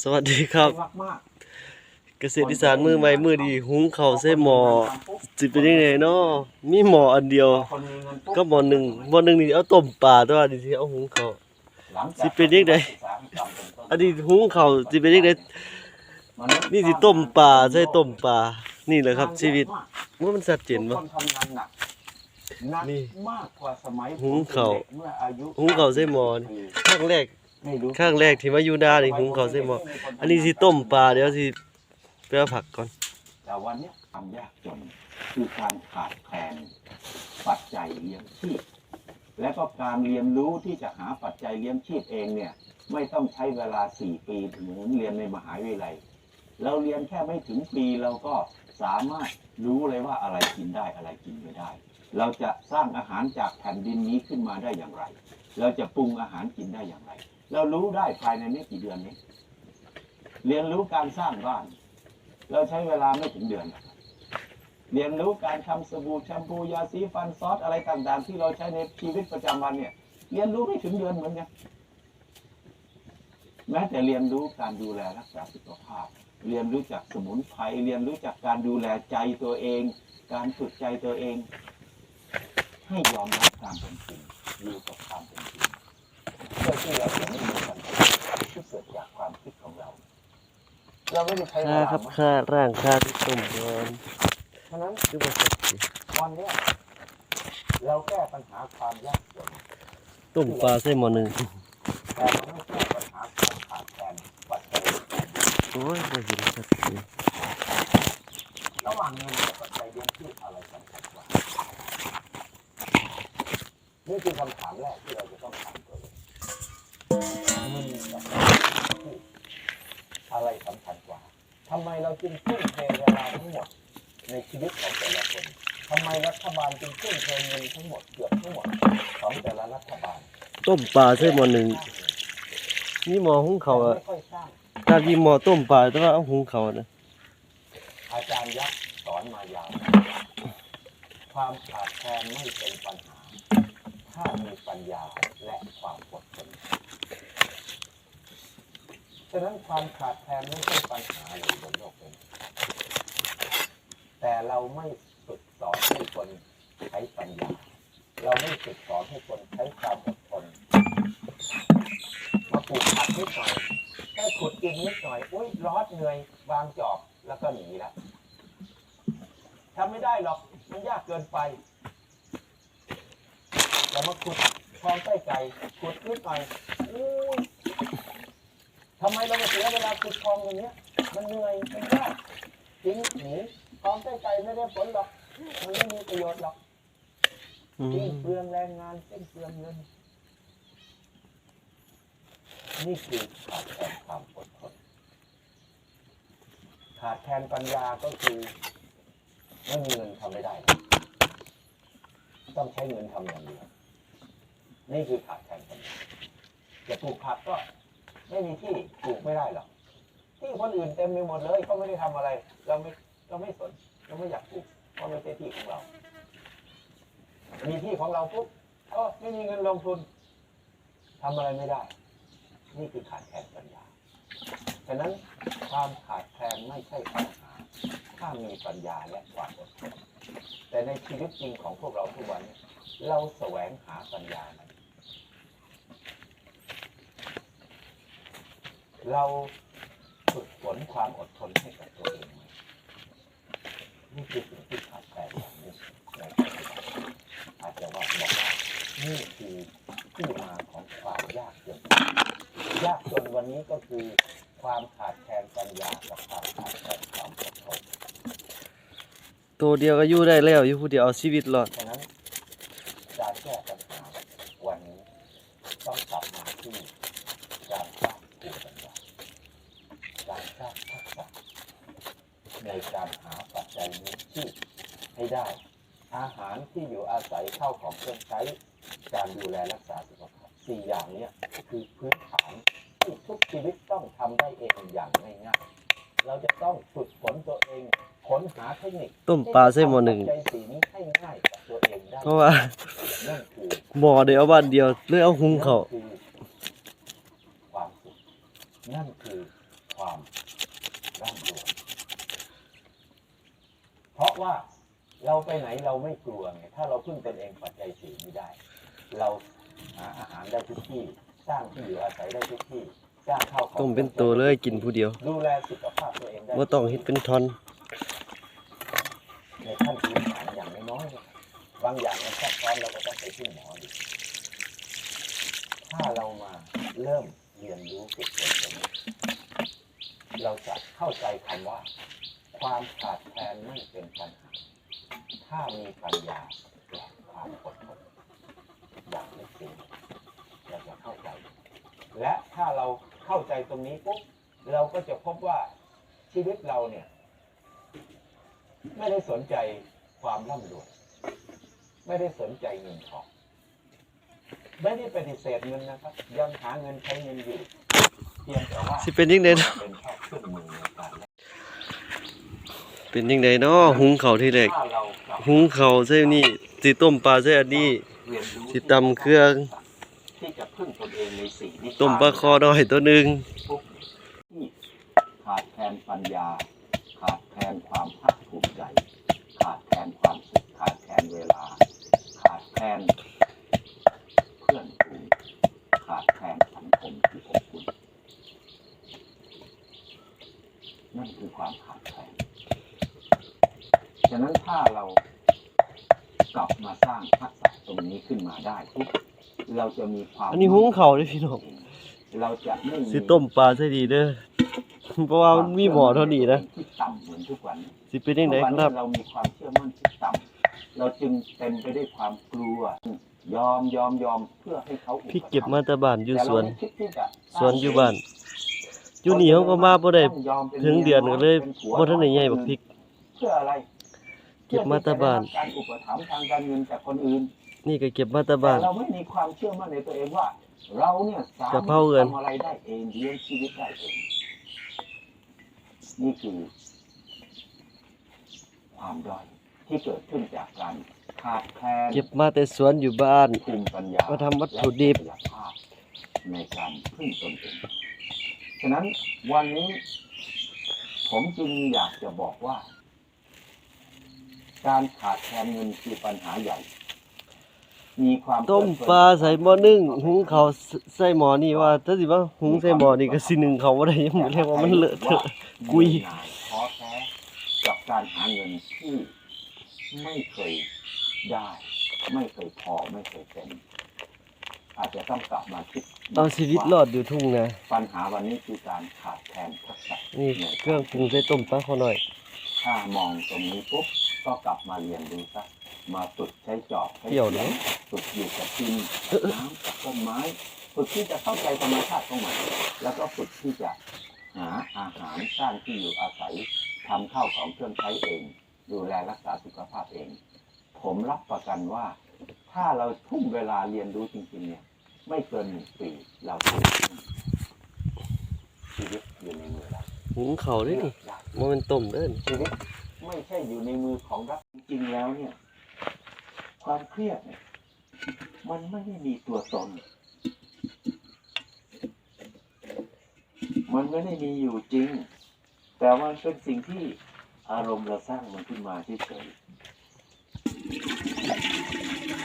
สวัสดีครับมากมากเกษตรอีสานมือใหม่มือดี หุงข้าวใส่หม้อสิเป็นยังไงเนาะมีหม้ออันเดียว คนมีเงินปุ๊บก็หม้อหนึ่งหม้อหนึ่งนี่เอาต้มปลาแต่ว่าดิสิเอาหุงข้าว หลังจากสิเป็นยังไงอันนี้หุงข้าวสิเป็นยังไงนี่สิต้มปลาใส่ต้มปลานี่แหละครับ ชีวิตว่ามันชัดเจนทุบ่กคนทำงานหนักหนักนี่มากกว่าสมัยหุงข้าวผมเป็นเด็กเมื่ออายุหุงข้าวใส่หม้อนี่ครั้งแรก ไม่รู้ครั้งแรกที่มาอยู่นานี่หุงข้าวใส่หม้ออันนี้สิต้มปลาเดี๋ยวสิไปเอาผักก่อน แต่วันเนี้ยความยากจนคือการขาดแคลนปัจจัยเลี้ยงชีพและก็การเรียนรู้ที่จะหาปัจจัยเลี้ยงชีพเองเนี่ย ไม่ต้องใช้เวลา4ปีเหมือนเรียนในมหาวิทยาลัยเราเรียนแค่ไม่ถึงปีเราก็สามารถรู้เลยว่าอะไรกินได้อะไรกินไม่ได้ เราจะสร้างอาหารจากแผ่นดินนี้ขึ้นมาได้อย่างไร เราจะปรุงอาหารกินได้อย่างไร เรารู้ได้ภายในไม่กี่เดือนนี้ เรียนรู้การสร้างบ้าน เราใช้เวลาไม่ถึงเดือน เรียนรู้การทำสบู่แชมพูยาสีฟันซอสอะไรต่างๆ ที่เราใช้ในชีวิตประจำวันเนี่ย เรียนรู้ไม่ถึงเดือนเหมือนกันแม้แต่เรียนรู้การดูแลรักษาสุขภาพ เรียนรู้จากสมุนไพรเรียนรู้จากการดูแลใจตัวเอง การฝึกใจตัวเอง ให้ยอมรับความเป็นจริงอยู่กับความเป็นจริง เพื่อที่เราจะไม่มีปัญหาที่เกิดจากความคิดของเรา เราไม่ได้ใช้เวค่าลาครับมากค่าร่างค่าที่ต้มก่อนเพราะฉะนั้นคือบ่ชัดเจนวันเนี้ยเราแก้ปัญหาความยากจนต้มปลาใส่หม้อหนึ่งแต่เราไม่แก้ปัญหาความขาดแคลนปัจจัย โอ้ยบ่เห็นชัดเจนระหว่างเงินกับปัจจัยเลี้ยงชีพอะไรสำคัญกว่า นี่คือคำถามแรกที่เราจะต้องถาม อกับปัจจัยเลี้ยงชีพอะไรสำคัญกว่าทำไมเราจึงทุ่มเทเวลาทั้งหมดในชีวิตของแต่ละคนทำไมรัฐบาลจึงทุ่มเทเงินทั้งหมดเกือบทั้งหมดของแต่ละรัฐบาลต้มปลาใส่หมอหนึ่งนี่หมอหุงเขาอะไม่ค่อยสร้าง กากีหมอต้มปลาแต่ว่าเอาหุงข้านะอาจารย์ยักษ์สอนมายาว ความขาดแคลนไม่เป็นปัญหา ถ้ามีปัญญาและความอดทน ฉะนั้นความขาดแคลนไม่ใช่ปัญหาเลยบนโลกนี้แต่เราไม่ฝึกสอนให้คนใช้ปัญญา เราไม่ฝึกสอนให้คนใช้ความอดทนมาปลูกผักนิดหน่อยแค่ขุดกินนิดหน่อยอุ้ยร้อนเหนื่อยวางจอบแล้วก็หนีละทำไม่ได้หรอกมันยากเกินไปเรามาขุดคลองไส้ไก่ขุดนิดหน่อยอุ้ย ทำไมเรามาเสียเวลาขุดคลองอย่างเงี้ย มันเหนื่อยมันยากจริงหนีคลองไส้ไก่ไม่ได้ผลหรอก มันไม่มีประโยชน์หรอกอืสิ้นเปลืองแรงงานสิ้นเปลืองเงิน นี่คือขาดแคลนความอดทนขาดแคลนปัญญาก็คือไม่มีเงินทำไม่ได้ ต้องใช้เงินทำอย่างเดียว นี่คือขาดแคลนปัญญาจะปลูกผักก็ ไม่มีที่ปลูกไม่ได้หรอกที่คนอื่นเต็มไปหมดเลยเขาไม่ได้ทำอะไร เราไม่เราไม่สนเราไม่อยากปลูกเพราะไม่ใช่ที่ของเรา มีที่ของเราปุ๊บก็ไม่มีเงินลงทุนทำอะไรไม่ได้ นี่คือขาดแคลนปัญญาฉะนั้นความขาดแคลนไม่ใช่ปัญหาถ้ามีปัญญาและความอดทนแต่ในชีวิตจริงของพวกเราทุกวันนี้เราแสวงหาปัญญานั้น เราฝึกฝนความอดทนให้กับตัวเองไหมนี่คือสิ่งที่ขาดแคลนอย่างนี้ในปัจจุบันอาจจะว่าบอกว่านี่คือที่มาของความยากจนยากจนวันนี้ก็คือความขาดแคลนปัญญากับความขาดแคลนความอดทนตัวเดียวก็อยู่ได้แล้วอยู่ผู้เดียวเอาชีวิตรอด ฉะนั้นการแก้ปัญหาวันนี้ต้องกลับมาที่การสร้างภูมิปัญญาการสร้างทักษะ ในการหาปัจจัยเลี้ยงชีพให้ได้ อาหารที่อยู่อาศัยเข้าของเครื่องใช้ การดูแลรักษาสุขภาพสี่อย่างเนี้ยคือพื้นฐานที่ทุกชีวิตต้องทำได้เองอย่างง่ายๆเราจะต้องฝึกฝนตัวเองค้นหาเทคนิคต้มปลาใส่หม้อหนึ่งใจสีนี้ให้ง่ายกับตัวเองได้เพราะว่านั่นคือหม้อเดียวเอาบ้านเดียวเลยเอาหุงข้าว นั่นคือความสุขนั่นคือ ความร่ำรวยเพราะว่าเราไปไหนเราไม่กลัวไงถ้าเราพึ่งตนเองปัจจัยสี่ไม่ได้ เราหาอาหารได้ทุกที่สร้างที่อยู่อาศัยได้ทุกที่สร้างข้าวของต้มเป็นตัวเลยกินผู้เดียวดูแลสุขภาพตัวเองได้บ่ต้องเฮ็ดเป็นทอนในขั้นพื้นฐานอย่างน้อยๆเนี่ยบางอย่างมันซับซ้อนเราก็ต้องไปที่หมอดูถ้าเรามาเริ่มเรียนรู้ฝึกฝนตรงนี้เราจะเข้าใจคำว่า ความขาดแคลนไม่เป็นปัญหา ถ้ามีปัญญาและความอดทนอย่างลึกซึ้งเราจะเข้าใจ และถ้าเราเข้าใจตรงนี้ปุ๊บเราก็จะพบว่าชีวิตเราเนี่ย ไม่ได้สนใจความร่ำรวยไม่ได้สนใจเงินทองไม่ได้ปฏิเสธเงินนะครับ ยังหาเงินใช้เงินอยู่เพียงแต่ว่าสิเป็นยังไงเนาะเป็นแค่เครื่องมือในการแลก เป็นยังไงเนาะหุงเขาวที่แรกถ้าเรากหุงเขาวใส่นี่สิต้มปลาใส่อันนี้เรียนรู้สิตำเครื่องที่จะพึ่งตนเองในสีนิต้มปลาคอน้อยตัวหนึ่งที่ขาดแคลนปัญญา ขาดแคลนความภาคภูมิใจ ขาดแคลนความสุขขาดแคลนเวลา ขาดแคลนเพื่อนฝูงขาดแคลนสังคมที่อบอุ่นนั่นคือความขาดแคลนฉะนั้นถ้าเรากลับมาสร้างทักษะตรงนี้ขึ้นมาได้ปุ๊บเราจะมีความอันนี้หุงข้าวเด้อพี่น้องเราจะไม่สิต้มปลาใส่ดีเด้อเพราะว่ามันมีหมอเท่านี้นะที่ต่ำเหมือนทุกวันสิเป็นยังไงทุกวันครับเรามีความเชื่อมั่นที่ต่ำเราจึงเต็มไปด้วยความกลัวยอมยอมยอมเพื่อให้เขาอุปพี่ถัมภ์เก็บมาแต่บ้านอยู่สวนแต่เราไม่คิดที่จะสวนอยู่บ้านอยู่นี่เขาก็มาบ่ได้ถึงเดือนก็เลยบ่ทันได้ใหญ่บักพริกเพื่ออะไรเก็บมาแต่บ้าน เพื่อที่จะได้รับการอุปถัมภ์ทางการเงินจากคนอื่น นี่ก็เก็บมาแต่แต่บ้าน เราไม่มีความเชื่อมั่นในตัวเองว่า เราเนี่ยสามารจะถเผาเงินทำอะไรได้เองเลี้ยงชีวิตได้เองนี่คือ ความด้อยที่เกิดขึ้นจากการขาดแคลนเก็บมาแต่สวนอยู่บ้าน ภูมิปัญญามาทำวัตถุดิบ และศักยภาพในการพึ่งตนเองฉะนั้นวันนี้ ผมจึงอยากจะบอกว่า การขาดแคลนเงินคือปัญหาใหญ่ มีความต้มปลาใส่หม้อนึ่งหุงข้าวใส่หม้อนี่ว่าถ้าสิว่าหุงใส่หม้อนี่ก็สิหนึ่งเขาบ่ได้ยังบ่เรียกว่ามันเลอะเทอะกุยเบื่อหน่ายท้อแท้กับการหาเงินที่ไม่เคยได้ ไม่เคยพอไม่เคยเป็นอาจจะต้องกลับมาคิดเอาชีวิตรอดอยู่ทุ่งนาปัญหาวันนี้คือการขาดแคลนทักษะนี่เครื่องปรุงใส่ต้มปลาขอหน่อย ถ้ามองตรงนี้ปุ๊บ ก็กลับมาเรียนรู้ซะมาฝึกใช้จอบใช้เกี่ยวเนอะฝึกอยู่กับดินกับน้ำกับต้นไม้ฝึกที่จะเข้าใจธรรมชาติของมันแล้วก็ฝึกที่จะหาอาหารสร้างที่อยู่อาศัยทำข้าวของเครื่องใช้เอง ดูแลรักษาสุขภาพเอง ผมรับประกันว่า ถ้าเราทุ่มเวลาเรียนรู้จริงๆเนี่ย ไม่เกินหนึ่งปีเราจะชีวิตอยู่ในมือเราหุงข้าวเด้นี่บ่แม่นต้มเด้อนี่ชีวิต ไม่ใช่อยู่ในมือของรัฐจริงๆแล้วเนี่ย ความเครียดเนี่ยมันไม่ได้มีตัวตน มันไม่ได้มีอยู่จริง แต่ว่าเป็นสิ่งที่อารมณ์เราสร้างมันขึ้นมาเฉยๆ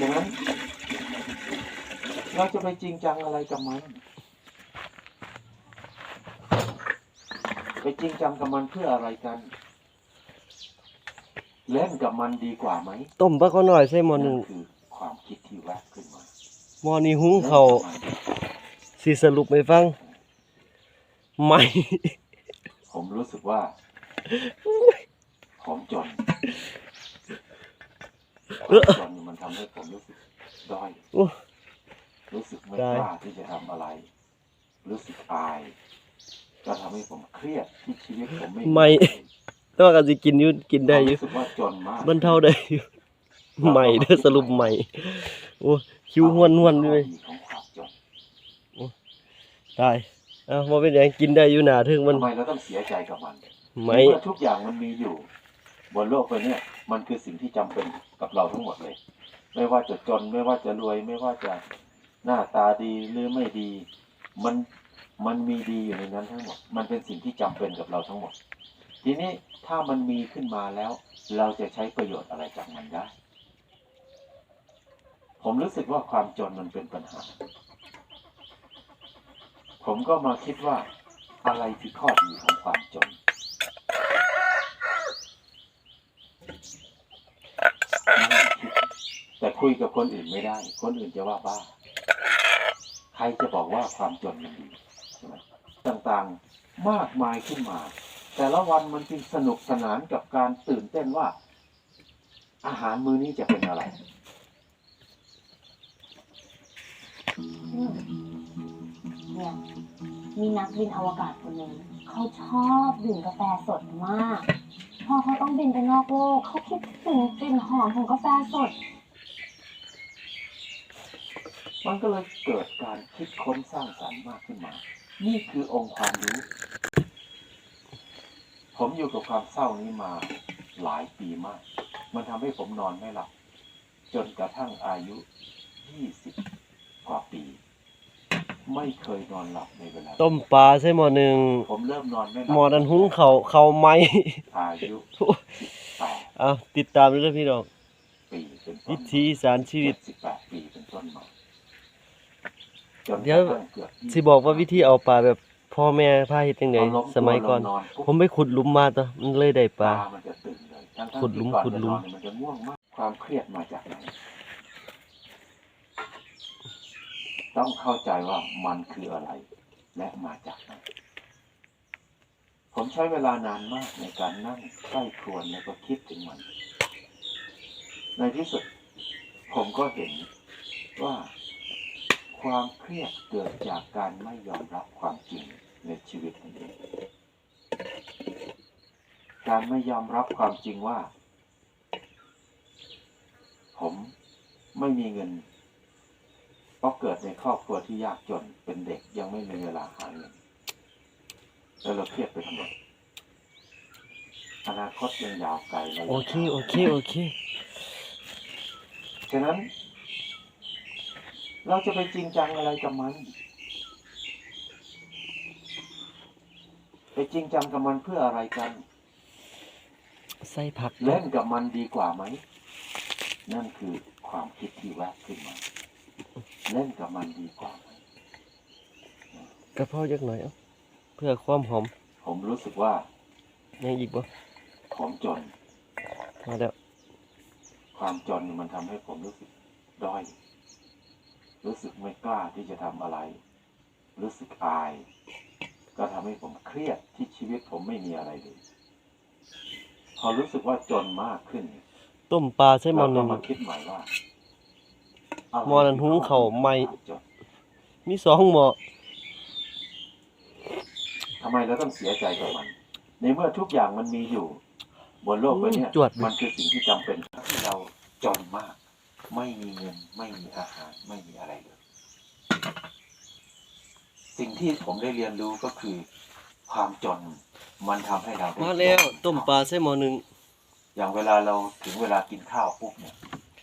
ดังนั้นเราจะไปจริงจังอะไรกับมัน ไปจริงจังกับมันเพื่ออะไรกัน เล่นกับมันดีกว่าไหมต้มปลาขอหน่อยใส่หม้อหนึงคือความคิดที่แวบขึ้นมาหม้อนี้หุงข้าวสิสรุปให้ฟัง ไม่ ผมรู้สึกว่าผมจนความจนมันทำให้ผมรู้สึกด้อยโอ้รู้สึกไม่ได้กล้าที่จะทำอะไร รู้สึกอายก็ทำให้ผมเครียดที่ชีวิตผมไม่ไม่ แต่ว่าก็สิกินอยู่กินได้อยู่ผมรู้สึกว่าจนมากบรรเทาได้อยู่ใหม่เด้อสรุปใหม่ โอ้คิวหวนหวนเลยของความจนได้เอ้าบ่เป็นหยังกินได้อยู่หน้าถึงมันทำไมเราต้องเสียใจกับมันไม่เมื่อทุกอย่างมันมีอยู่ บนโลกใบเนี้ยมันคือสิ่งที่จำเป็นกับเราทั้งหมดเลย ไม่ว่าจะจนไม่ว่าจะรวย ไม่ว่าจะหน้าตาดีหรือไม่ดี มันมันมีดีอยู่ในนั้นทั้งหมด มันเป็นสิ่งที่จำเป็นกับเราทั้งหมด ทีนี้ถ้ามันมีขึ้นมาแล้ว เราจะใช้ประโยชน์อะไรจากมันได้ ผมรู้สึกว่าความจนมันเป็นปัญหา ผมก็มาคิดว่าอะไรคือข้อดีของความจน แต่คุยกับคนอื่นไม่ได้ คนอื่นจะว่าบ้า ใครจะบอกว่าความจนมันดีต่างๆ มากมายขึ้นมา แต่ละวันมันจึงสนุกสนานกับการตื่นเต้นว่า อาหารมื้อนี้จะเป็นอะไรอืมเนี่ยมีนักบินอวกาศคนหนึ่งเขาชอบดื่มกาแฟสดมาก พอเขาต้องบินไปนอกโลกเขาคิดถึงกลิ่นหอมของกาแฟสด มันก็เลยเกิดการคิดค้นสร้างสรรค์มากขึ้นมา นี่คือองค์ความรู้ ผมอยู่กับความเศร้านี้มาหลายปีมาก มันทำให้ผมนอนไม่หลับ จนกระทั่งอายุ 20 กว่าปี ไม่เคยนอนหลับในเวลา ต้มปลาใส่หม้อหนึ่งผมเริ่มนอนไม่หลับหม้อนั้นหุงเขาวเขาวไหม อายุ18เอาติดตามด้วยนะพี่น้องปีเป็นต้วินถีอีสานชีวิต 78ปีเป็นต้นมาจนเดี๋ยวกระทั่งเกือบ20สิบอกว่าวิธีเอาปลาแบบ พ่อแม่พาเฮ็ดจังไดพอล้มสมัยก่อนตัวลงปุ๊บผมไปขุดหลุมมาตัวมันเลยได้ปลามันจะตื่นเลยทั้งๆขุดหลุมที่ก่อนขุดหลุมจะนอนเนี่ยมันจะง่วงมากความเครียดมาจากไหนต้องเข้าใจว่ามันคืออะไร และมาจากไหนผมใช้เวลานานมากในการนั่งใกล้ครวญแล้วก็คิดถึงมัน ในที่สุด ผมก็เห็นว่า ความเครียดเกิดจากการไม่ยอมรับความจริงในชีวิตนั่นเองการไม่ยอมรับความจริงว่า ผมไม่มีเงิน เพราะเกิดในครอบครัวที่ยากจนเป็นเด็กยังไม่มีเวลาหาเงินแล้วเราเครียดไปทำไมอนาคตยังยาวไกลเรายังโอเค โอเค โอเค ฉะนั้น เราจะไปจริงจังอะไรกับมัน ไปจริงจังกับมันเพื่ออะไรกันใส่ผักเล่นกับมันดีกว่าไหม นั่นคือความคิดที่แวบขึ้นมาเล่นกับมันดีกว่าไหมกระเพราจักหน่อยเอาเพื่อความหอม ผมรู้สึกว่ายังอีกบ่ผมจนพอแล้วความจนมันทำให้ผมรู้สึกด้อย รู้สึกไม่กล้าที่จะทำอะไร รู้สึกอาย ก็ทำให้ผมเครียดที่ชีวิตผมไม่มีอะไรเลยพอรู้สึกว่าจนมากขึ้นต้มปลาใส่หม้อเราหก็นึ่งมาคิดใหม่ว่าะไรหม้อนั้นหุงข้าวไหม้ความจนมีสองหม้อทำไมเราต้องเสียใจกับมัน ในเมื่อทุกอย่างมันมีอยู่ บนโลกใบเนี้ยจวดมันคือสิ่งที่จำเป็นที่เราจนมาก ไม่มีเงินไม่มีอาหารไม่มีอะไรเลย สิ่งที่ผมได้เรียนรู้ก็คือ ความจนมันทำให้เราได้มาแล้วต้มปลาใส่หม้อหนึ่งอย่างเวลาเราถึงเวลากินข้าวปุ๊บเนี่ย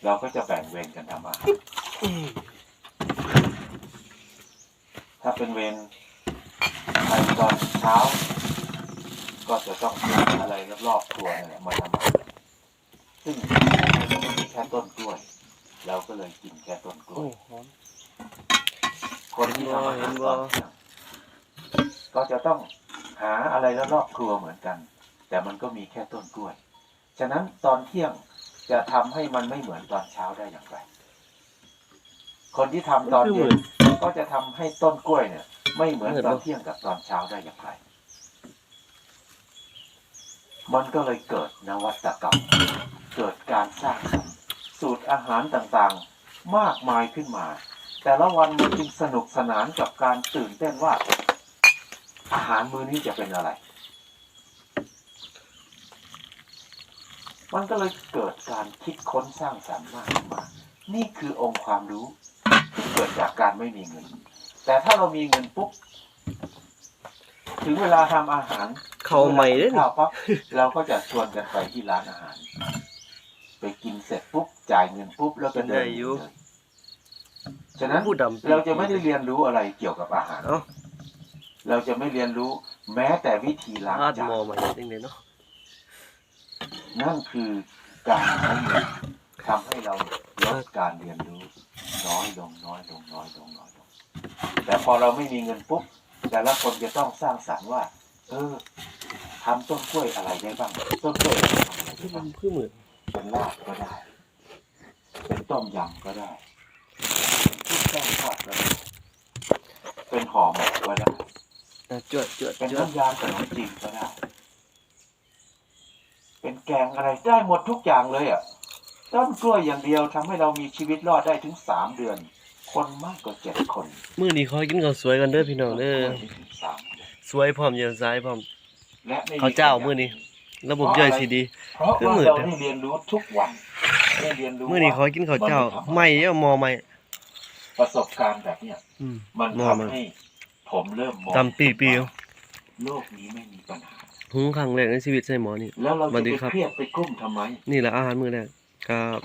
เราก็จะแบ่งเวรกันทำอาหาร ถ้าเป็นเวรใครตอนเช้า ก็จะต้องเตรียมอะไรรอบๆครัวนั่นแหละมาทำอาหารซึ่งมันมีแค่ต้นกล้วย เราก็เลยกินแค่ต้นกล้โอ้วยหอมคนที่ทำอาหารตอนเที่ยงก็จะต้องหาอะไรรอบๆครัวเหมือนกัน แต่มันก็มีแค่ต้นกล้วย ฉะนั้นตอนเที่ยงจะทำให้มันไม่เหมือนตอนเช้าได้อย่างไร คนที่ทำตอนเย็นก็จะทำให้ต้นกล้วยเนี่ย ไม่เหมือนตอนเที่ยงกับตอนเช้าได้อย่างไร มันก็เลยเกิดนวัตกรรม เกิดการสร้างสรรค์ สูตรอาหารต่างๆ มากมายขึ้นมา แต่ละวันมันจึงสนุกสนานกับการตื่นเต้นว่า อาหารมื้อนี้จะเป็นอะไร มันก็เลยเกิดการคิดค้นสร้างสรรค์มากขึ้นมา นี่คือองค์ความรู้ที่เกิดจากการไม่มีเงิน แต่ถ้าเรามีเงินปุ๊บถึงเวลาทำอาหาร เข้าวใหม่เด้อข้าวปั๊บเราก็จะชวนกันไปที่ร้านอาหาร ไปกินเสร็จปุ๊บจ่ายเงินปุ๊บแล้วก็เดินหนีเลยฉะนั้นผู้ดำเราจะไม่ได้เรียนรู้อะไรเกี่ยวกับอาหาร เอ้าเราจะไม่เรียนรู้แม้แต่วิธีล้างพาดจามอนมาจริงเลยเนาะนั่นคือการใช้เงินทำให้เราลดการเรียนรู้ น้อยลงน้อยลงน้อยลงน้อยลงแต่พอเราไม่มีเงินปุ๊บแต่ละคนจะต้องสร้างสรรค์ว่า เออทำต้นกล้วยอะไรได้บ้าง ต้นกล้วยทำอะไรได้ที่มับ้างนคือเหมือน เป็นลาบก็ได้ เป็นต้มยำก็ได้เป็นแป้งทอดก็ได้ เป็นหอมก็ได้อะจวดจวดเป็นจวดน้ำยาขนมจีนก็ได้ เป็นแกงอะไรได้หมดทุกอย่างเลยอะ ต้นกล้วยอย่างเดียวทำให้เรามีชีวิตรอดได้ถึงสามเดือน คนมากกว่าเจ็ดคนมื้อนี้ขอกินข้าวสวยกันเด้อพี่น้องเด้อต้นกล้วยได้ถึงสามเดือนสวยพร้อมเย็นซ้ายพร้อมและไม่มีข้าวเจ้ามื้อนี้ ระบบย่อยสิดี เพราะคือว่ามืดเรานะได้เรียนรู้ทุกวันได้เรียนรู้มื้อนี้ขอว่ากินข้าวเจ้า ไม่เอ้ามอไม่ประสบการณ์แบบเนี้ยอืมมันมอมันทำให้ผมเริ่มมองตำปีปีๆว่าโลกนี้ไม่มีปัญหาหุงครั้งแรกในชีวิตใส่หมอนี่แล้วเราสวัจะสดีไปครับเครียดไปกลุ้มทำไม นี่แหละอาหารมื้อแรกครับ